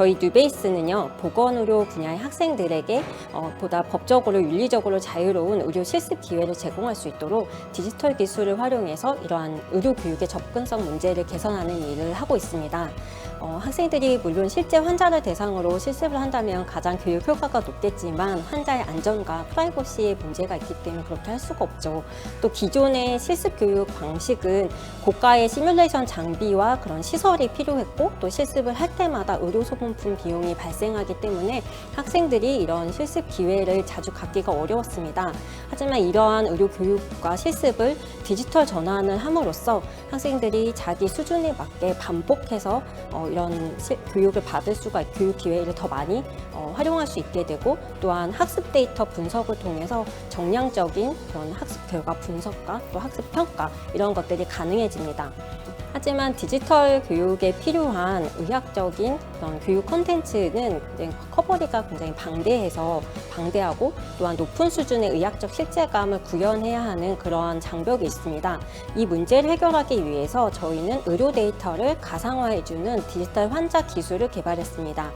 저희 뉴베이스는요 보건 의료 분야의 학생들에게 어, 보다 법적으로 윤리적으로 자유로운 의료 실습 기회를 제공할 수 있도록 디지털 기술을 활용해서 이러한 의료 교육의 접근성 문제를 개선하는 일을 하고 있습니다. 어, 학생들이 물론 실제 환자를 대상으로 실습을 한다면 가장 교육 효과가 높겠지만 환자의 안전과 프라이버시에 문제가 있기 때문에 그렇게 할 수가 없죠. 또 기존의 실습 교육 방식은 고가의 시뮬레이션 장비와 그런 시설이 필요했고 또 실습을 할 때마다 의료 소 모품 비용이 발생하기 때문에 학생들이 이런 실습 기회를 자주 갖기가 어려웠습니다. 하지만 이러한 의료 교육과 실습을 디지털 전환을 함으로써 학생들이 자기 수준에 맞게 반복해서 어, 이런 시- 교육을 받을 수가 있- 교육 기회를 더 많이 어, 활용할 수 있게 되고 또한 학습 데이터 분석을 통해서 정량적인 그런 학습 결과 분석과 또 학습 평가 이런 것들이 가능해집니다. 하지만 디지털 교육에 필요한 의학적인 그런 교육 콘텐츠는 커버리가 굉장히 방대해서 방대하고 또한 높은 수준의 의학적 실제감을 구현해야 하는 그러한 장벽이 있습니다. 이 문제를 해결하기 위해서 저희는 의료 데이터를 가상화해주는 디지털 환자 기술을 개발했습니다.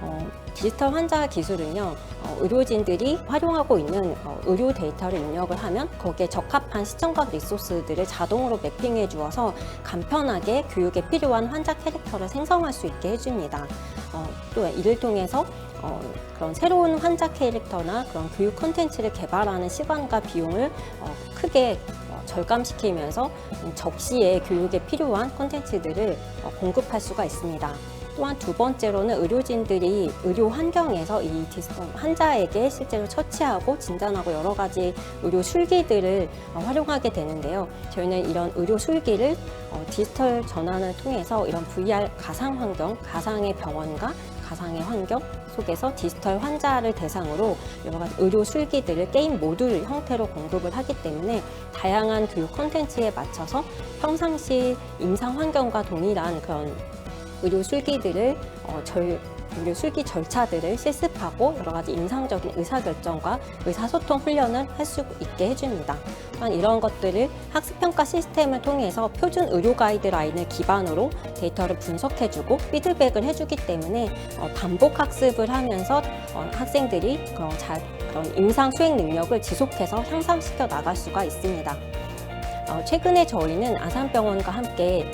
어, 디지털 환자 기술은요, 어, 의료진들이 활용하고 있는 어, 의료 데이터를 입력을 하면 거기에 적합한 시청각 리소스들을 자동으로 매핑해 주어서 간편하게 교육에 필요한 환자 캐릭터를 생성할 수 있게 해줍니다. 어, 또 이를 통해서 어, 그런 새로운 환자 캐릭터나 그런 교육 콘텐츠를 개발하는 시간과 비용을 어, 크게 어, 절감시키면서 적시에 교육에 필요한 콘텐츠들을 어, 공급할 수가 있습니다. 또한 두 번째로는 의료진들이 의료 환경에서 이 환자에게 실제로 처치하고 진단하고 여러 가지 의료 술기들을 어, 활용하게 되는데요. 저희는 이런 의료 술기를 어, 디지털 전환을 통해서 이런 VR 가상 환경, 가상의 병원과 가상의 환경 속에서 디지털 환자를 대상으로 여러 가지 의료 술기들을 게임 모듈 형태로 공급을 하기 때문에 다양한 교육 콘텐츠에 맞춰서 평상시 임상 환경과 동일한 그런 의료 술기들을 어, 절 의료 술기 절차들을 실습하고 여러 가지 임상적인 의사결정과 의사소통 훈련을 할 수 있게 해줍니다. 또한 이런 것들을 학습평가 시스템을 통해서 표준 의료 가이드라인을 기반으로 데이터를 분석해주고 피드백을 해주기 때문에 어, 반복 학습을 하면서 어, 학생들이 그런, 자, 그런 임상 수행 능력을 지속해서 향상시켜 나갈 수가 있습니다. 어, 최근에 저희는 아산병원과 함께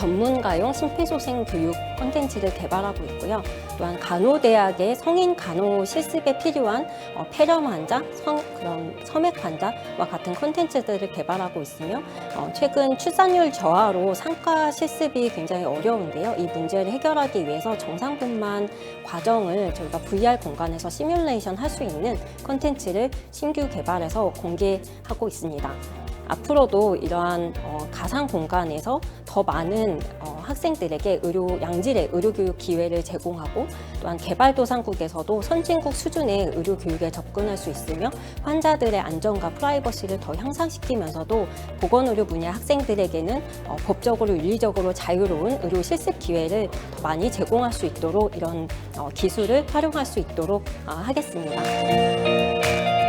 전문가용 심폐소생 교육 콘텐츠를 개발하고 있고요. 또한 간호대학의 성인 간호 실습에 필요한 어, 폐렴 환자, 성, 그런 섬액 환자와 같은 콘텐츠들을 개발하고 있으며 어, 최근 출산율 저하로 상과 실습이 굉장히 어려운데요. 이 문제를 해결하기 위해서 정상분만 과정을 저희가 VR 공간에서 시뮬레이션 할 수 있는 콘텐츠를 신규 개발해서 공개하고 있습니다. 앞으로도 이러한 어, 가상 공간에서 더 많은 어, 학생들에게 의료 양질의 의료 교육 기회를 제공하고 또한 개발도상국에서도 선진국 수준의 의료 교육에 접근할 수 있으며 환자들의 안전과 프라이버시를 더 향상시키면서도 보건의료 분야 학생들에게는 어, 법적으로 윤리적으로 자유로운 의료 실습 기회를 더 많이 제공할 수 있도록 이런 어, 기술을 활용할 수 있도록 어, 하겠습니다.